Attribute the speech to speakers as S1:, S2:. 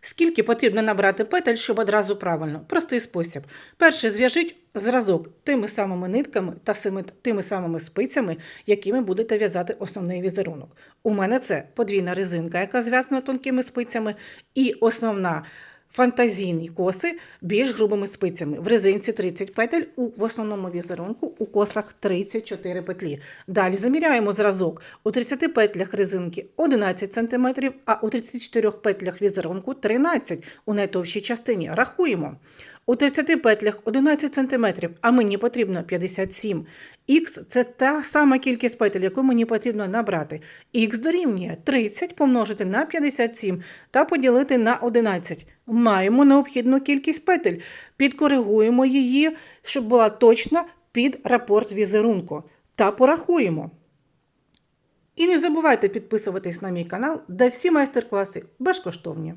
S1: Скільки потрібно набрати петель, щоб одразу правильно? Простий спосіб. Перше, зв'яжіть зразок тими самими нитками та тими самими спицями, якими будете в'язати основний візерунок. У мене це подвійна резинка, яка зв'язана тонкими спицями, і основна фантазійні коси більш грубими спицями. В резинці 30 петель, у, в основному візерунку у косах 34 петлі. Далі заміряємо зразок. У 30 петлях резинки 11 см, а у 34 петлях візерунку 13 у найтовщій частині. Рахуємо. У 30 петлях 11 см, а мені потрібно 57. Х – це та сама кількість петель, яку мені потрібно набрати. Х дорівнює 30 помножити на 57 та поділити на 11. Маємо необхідну кількість петель. Підкоригуємо її, щоб була точна під рапорт візерунку. Та порахуємо. І не забувайте підписуватись на мій канал, де всі майстер-класи безкоштовні.